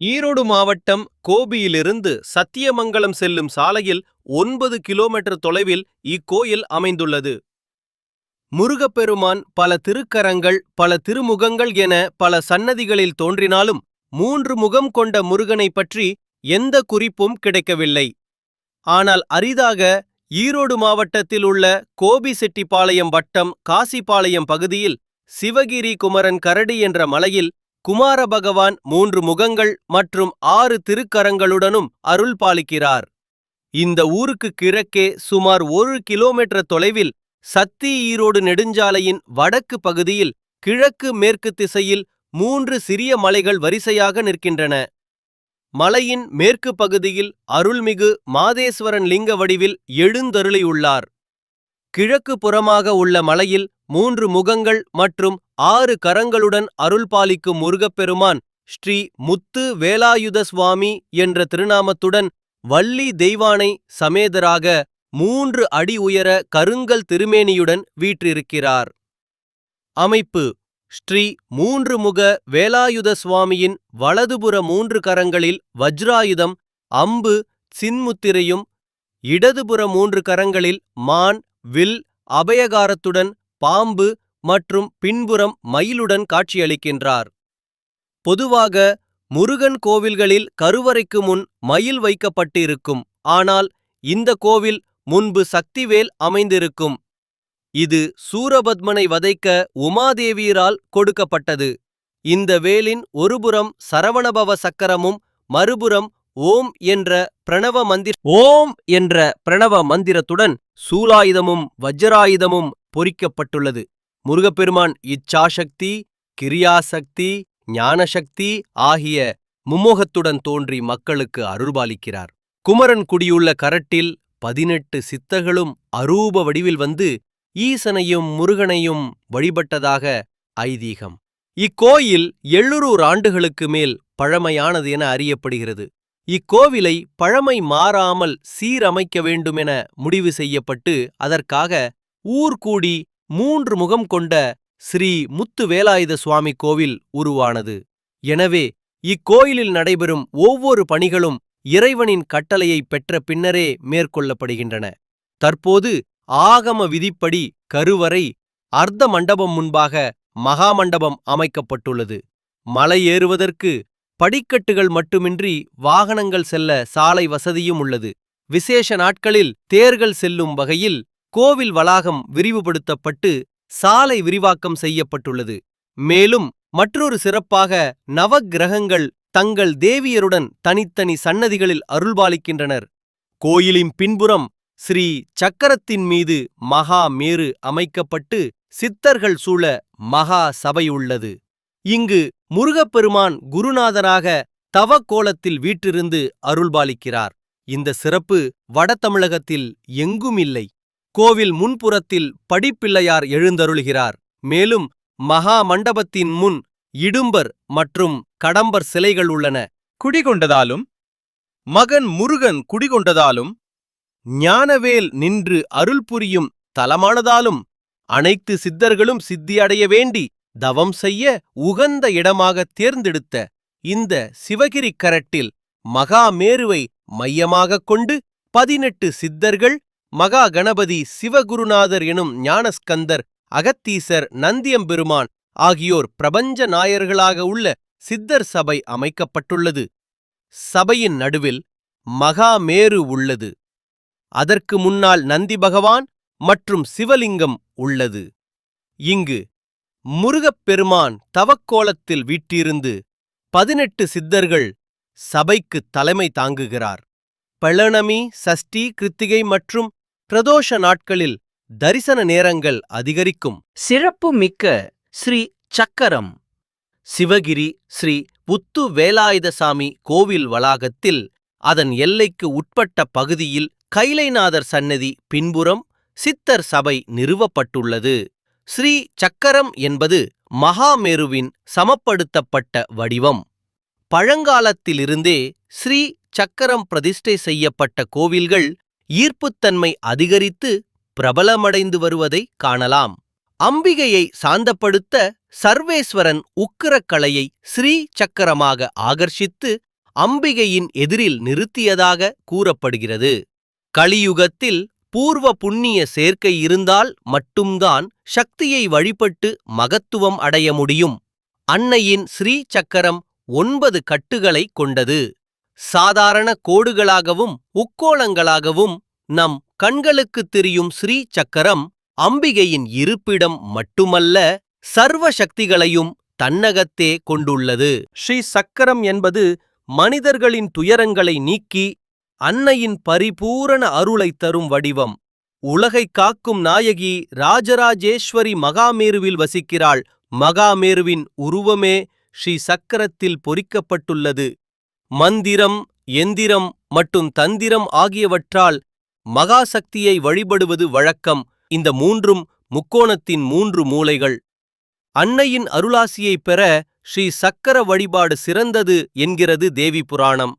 ஈரோடு மாவட்டம் கோபியிலிருந்து சத்தியமங்கலம் செல்லும் சாலையில் ஒன்பது கிலோமீட்டர் தொலைவில் இக்கோயில் அமைந்துள்ளது. முருகப்பெருமான் பல திருக்கரங்கள் பல திருமுகங்கள் என பல சன்னதிகளில் தோன்றினாலும் மூன்று முகம் கொண்ட முருகனை பற்றி எந்த குறிப்பும் கிடைக்கவில்லை. ஆனால் அரிதாக ஈரோடு மாவட்டத்தில் உள்ள கோபிசெட்டிப்பாளையம் வட்டம் காசிபாளையம் பகுதியில் சிவகிரி குமரன் கரடி என்ற மலையில் குமார பகவான் மூன்று முகங்கள் மற்றும் ஆறு திருக்கரங்களுடனும் அருள் பாலிக்கிறார். இந்த ஊருக்கு கிழக்கே சுமார் ஒரு கிலோமீட்டர் தொலைவில் சத்தி ஈரோடு நெடுஞ்சாலையின் வடக்கு பகுதியில் கிழக்கு மேற்கு திசையில் மூன்று சிறிய மலைகள் வரிசையாக நிற்கின்றன. மலையின் மேற்கு பகுதியில் அருள்மிகு மாதேஸ்வரன் லிங்க வடிவில் எழுந்தருளியுள்ளார். கிழக்கு புறமாக உள்ள மலையில் மூன்று முகங்கள் மற்றும் ஆறு கரங்களுடன் அருள்பாலிக்கும் முருகப்பெருமான் ஸ்ரீ முத்து வேலாயுத சுவாமி என்ற திருநாமத்துடன் வள்ளி தெய்வானை சமேதராக மூன்று அடி உயர கருங்கல் திருமேனியுடன் வீற்றிருக்கிறார். அமைப்பு ஸ்ரீ மூன்று முக வேலாயுத சுவாமியின் வலதுபுற மூன்று கரங்களில் வஜ்ராயுதம் அம்பு சின்முத்திரையும் இடதுபுற மூன்று கரங்களில் மான் வில் அபயகாரத்துடன் பாம்பு மற்றும் பின்புறம் மயிலுடன் காட்சியளிக்கின்றார். பொதுவாக முருகன் கோவில்களில் கருவறைக்கு முன் மயில் வைக்கப்பட்டிருக்கும். ஆனால் இந்த கோவில் முன்பு சக்திவேல் அமைந்திருக்கும். இது சூரபத்மனை வதைக்க உமாதேவியரால் கொடுக்கப்பட்டது. இந்த வேலின் ஒருபுறம் சரவணபவ சக்கரமும் மறுபுறம் ஓம் என்ற பிரணவ மந்திர ஓம் என்ற பிரணவ மந்திரத்துடன் சூலாயுதமும் வஜ்ராயுதமும் பொறிக்கப்பட்டுள்ளது. முருகப்பெருமான் இச்சாசக்தி கிரியாசக்தி ஞானசக்தி ஆகிய மும்மோகத்துடன் தோன்றி மக்களுக்கு அருள்பாலிக்கிறார். குமரன் குடியுள்ள கரட்டில் பதினெட்டு சித்தர்களும் அரூப வடிவில் வந்து ஈசனையும் முருகனையும் வழிபட்டதாக ஐதீகம். இக்கோயில் எழுநூறு ஆண்டுகளுக்கு மேல் பழமையானது என அறியப்படுகிறது. இக்கோவிலை பழமை மாறாமல் சீரமைக்க வேண்டுமென முடிவு செய்யப்பட்டு அதற்காக ஊர்கூடி மூன்று முகம் கொண்ட ஸ்ரீ முத்து வேலாயுத சுவாமி கோவில் உருவானது. எனவே இக்கோயிலில் நடைபெறும் ஒவ்வொரு பணிகளும் இறைவனின் கட்டளையை பெற்ற பின்னரே மேற்கொள்ளப்படுகின்றன. தற்போது ஆகம விதிப்படி கருவறை அர்த்த மண்டபம் முன்பாக மகாமண்டபம் அமைக்கப்பட்டுள்ளது. மலை ஏறுவதற்கு படிக்கட்டுகள் மட்டுமின்றி வாகனங்கள் செல்ல சாலை வசதியும் உள்ளது. விசேஷ நாட்களில் தேர்கள் செல்லும் வகையில் கோவில் வளாகம் விரிவுபடுத்தப்பட்டு சாலை விரிவாக்கம் செய்யப்பட்டுள்ளது. மேலும் மற்றொரு சிறப்பாக நவக்கிரகங்கள் தங்கள் தேவியருடன் தனித்தனி சன்னதிகளில் அருள்பாலிக்கின்றனர். கோயிலின் பின்புறம் ஸ்ரீ சக்கரத்தின் மீது மகா மேரு அமைக்கப்பட்டு சித்தர்கள் சூழ மகா சபை உள்ளது. இங்கு முருகப்பெருமான் குருநாதராக தவக்கோலத்தில் வீற்றிருந்து அருள்பாலிக்கிறார். இந்த சிறப்பு வட தமிழகத்தில் எங்கும் இல்லை கோவில் முன்புறத்தில் படிப்பிள்ளையார் எழுந்தருளுகிறார். மேலும் மகா மண்டபத்தின் முன் இடும்பர் மற்றும் கடம்பர் சிலைகள் உள்ளன. குடிகொண்டதாலும் மகன் முருகன் குடிகொண்டதாலும் ஞானவேல் நின்று அருள் புரியும் தலமானதாலும் அனைத்து சித்தர்களும் சித்தியடைய வேண்டி தவம் செய்ய உகந்த இடமாக தேர்ந்தெடுத்த இந்த சிவகிரி கரட்டில் மகாமேருவை மையமாகக் கொண்டு பதினெட்டு சித்தர்கள் மகா கணபதி சிவகுருநாதர் எனும் ஞானஸ்கந்தர் அகத்தீசர் நந்தியம்பெருமான் ஆகியோர் பிரபஞ்ச நாயர்களாக உள்ள சித்தர் சபை அமைக்கப்பட்டுள்ளது. சபையின் நடுவில் மகாமேரு உள்ளது. அதற்கு முன்னால் நந்தி பகவான் மற்றும் சிவலிங்கம் உள்ளது. இங்கு முருகப்பெருமான் தவக்கோலத்தில் வீட்டிருந்து பதினெட்டு சித்தர்கள் சபைக்கு தலைமை தாங்குகிறார். பழனமி சஷ்டி கிருத்திகை மற்றும் பிரதோஷ நாட்களில் தரிசன நேரங்கள் அதிகரிக்கும். சிறப்பு மிக்க ஸ்ரீ சக்கரம். சிவகிரி ஸ்ரீ புத்து வேலாயுதசாமி கோவில் வளாகத்தில் அதன் எல்லைக்கு உட்பட்ட பகுதியில் கைலைநாதர் சன்னதி பின்புறம் சித்தர் சபை நிறுவப்பட்டுள்ளது. ஸ்ரீ சக்கரம் என்பது மகாமேருவின் சமப்படுத்தப்பட்ட வடிவம். பழங்காலத்திலிருந்தே ஸ்ரீ சக்கரம் பிரதிஷ்டை செய்யப்பட்ட கோவில்கள் ஈர்ப்புத்தன்மை அதிகரித்து பிரபலமடைந்து வருவதை காணலாம். அம்பிகையை சாந்தப்படுத்த சர்வேஸ்வரன் உக்கிரக்கலையை ஸ்ரீ சக்கரமாக ஆகர்ஷித்து அம்பிகையின் எதிரில் நிறுத்தியதாக கூறப்படுகிறது. கலியுகத்தில் பூர்வ புண்ணிய சேர்க்கை இருந்தால் மட்டும்தான் சக்தியை வழிபட்டு மகத்துவம் அடைய முடியும். அன்னையின் ஸ்ரீ சக்கரம் ஒன்பது கட்டுகளை கொண்டது. சாதாரண கோடுகளாகவும் உக்கோளங்களாகவும் நம் கண்களுக்குத் தெரியும் ஸ்ரீ சக்கரம் அம்பிகையின் இருப்பிடம் மட்டுமல்ல சர்வ சக்திகளையும் தன்னகத்தே கொண்டுள்ளது. ஸ்ரீ சக்கரம் என்பது மனிதர்களின் துயரங்களை நீக்கி அன்னையின் பரிபூரண அருளைத் தரும் வடிவம். உலகைக் காக்கும் நாயகி ராஜராஜேஸ்வரி மகாமேருவில் வசிக்கிறாள். மகாமேருவின் உருவமே ஸ்ரீ சக்கரத்தில் பொறிக்கப்பட்டுள்ளது. மந்திரம் எந்திரம் மற்றும் தந்திரம் ஆகியவற்றால் மகாசக்தியை வழிபடுவது வழக்கம். இந்த மூன்றும் முக்கோணத்தின் மூன்று மூலைகள். அன்னையின் அருளாசியைப் பெற ஸ்ரீ சக்கர வழிபாடு சிறந்தது என்கிறது தேவி புராணம்.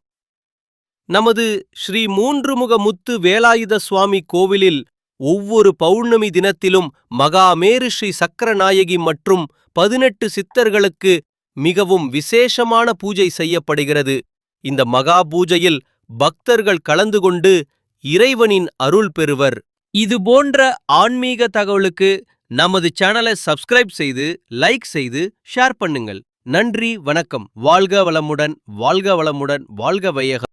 நமது ஸ்ரீ மூன்றுமுக முத்து வேலாயுத சுவாமி கோவிலில் ஒவ்வொரு பௌர்ணமி தினத்திலும் மகாமேரு ஸ்ரீ சக்கரநாயகி மற்றும் பதினெட்டு சித்தர்களுக்கு மிகவும் விசேஷமான பூஜை செய்யப்படுகிறது. இந்த மகா பூஜையில் பக்தர்கள் கலந்து கொண்டு இறைவனின் அருள் பெறுவர். இது போன்ற ஆன்மீக தகவலுக்கு நமது சேனலை சப்ஸ்கிரைப் செய்து லைக் செய்து ஷேர் பண்ணுங்கள். நன்றி வணக்கம். வாழ்க வளமுடன் வாழ்க வளமுடன் வாழ்க வையகம்.